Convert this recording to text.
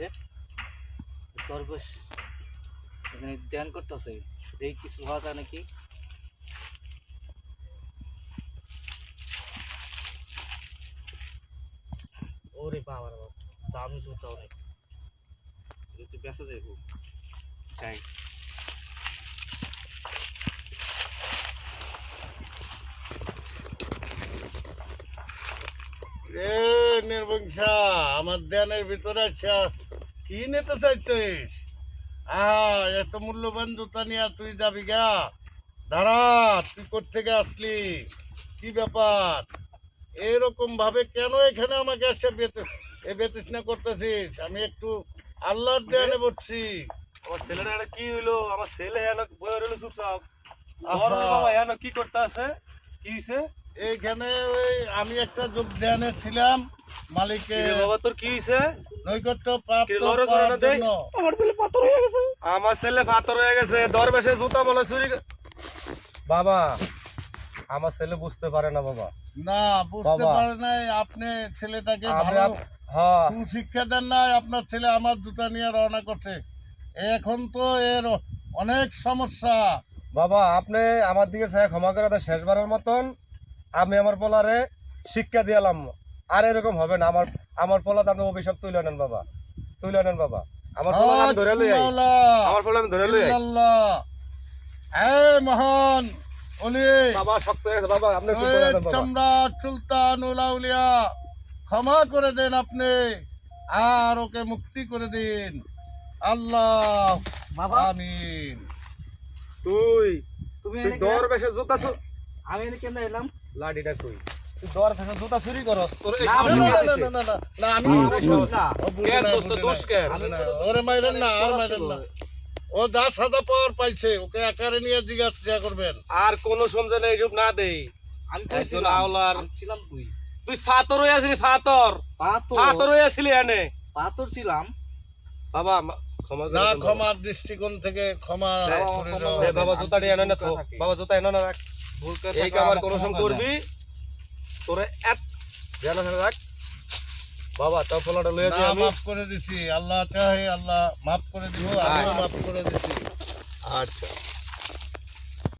যে দরবেশ এখানে ধ্যান করতেছে, এই কিছু যায় নাকি? ওরে বাবা রে বাবা দামি জুতা অনেক। যদি বেঁচে রে নির্বংশা, আমার ধ্যানের ভিতরে আচ্ছা কি নিতে চাইছিস? আহা এত মূল্যবান জুতা নিয়ে তুই যাবি গা। দাঁড়া তুই কোথেকে আসলি? কি ব্যাপার? এরকম ভাবে কেন এখানে আমাকে এসে এ বেতৃষ্ণা করতেছিস? আমি একটু আল্লাহর ধ্যানে বসছি আমার ছেলেটা এটা কি হইল? আমার ছেলে এনে বয়ে রইল চুপচাপ। বাবা এনে কি করতে আছে কি হইছে? এইখানে ওই আমি একটা যোগ ধ্যানে ছিলাম মালিকের কিরে বাবা তোর কি হইছে? নৈকট্য প্রাপ্ত কি লড়ে করে করার জন্য। আমার ছেলে পাথর হয়ে গেছে। আমার ছেলে পাথর হয়ে গেছে দরবেশে জুতা বলে চুরি বাবা আমার ছেলে বুঝতে পারে না বাবা। না বুঝতে পারে নাই আপনি ছেলেটাকে ভালো হ্যাঁ। সুশিক্ষা দেন নাই আপনার ছেলে আমার জুতা নিয়ে রওনা করছে। এখন তো এর অনেক সমস্যা। বাবা আপনি আমার দিকে ক্ষমা করে শেষবারের মতন আমি আমার পোলারে শিক্ষা দিয়ালাম আর এরকম হবে না। আমার আমার পোলা আপনি অভিশাপ তুলে নেন বাবা। তুলে নেন বাবা। আমার পোলা আমি ধরে লই আমার পোলা আমি ধরে লই। এই মহান অলি। বাবা শক্ত হয়ে বাবা আপনি সম্রাট সুলতান উলাউলিয়া ক্ষমা করে দেন আপনি। আর ওকে মুক্তি করে দিন। আল্লাহ। বাবা। আমিন। তুই তুমি দর বেশে জুতা আমি কেন এলাম? লাডিটা কই? তুই দর বেশে জুতা চুরি করস তোর এই না, না, না, না, না, আমি না। কেন দোস্ত, দোষ কেন? ওরে মাইরেন না আর মাইরেন না। ও যা সাদা পাওয়ার পাইছে ওকে আকারে নিয়ে জিজ্ঞাসা করবেন। আর কোন সমঝে নেই রূপ না দেই। আমি একজন আওলার- ছিলাম তুই তুই ফাতর হয়ে আসলি ফাতর। ফাতর? হয়ে আসলি এনে। পাথর ছিলাম। বাবা ক্ষমা না ক্ষমার দৃষ্টিকোণ থেকে ক্ষমা বাবা জুতাটি এনে না তো। বাবা জুতা এনে না রাখ। এই কামার কোন সম করবি? তোরে এত রাখ। বাবা লয়ে যাই আমি মাফ করে দিছি। আল্লাহ চাহে আল্লাহ মাফ করে দিব আমিও আচ্ছা। মাফ করে দিছি। আচ্ছা।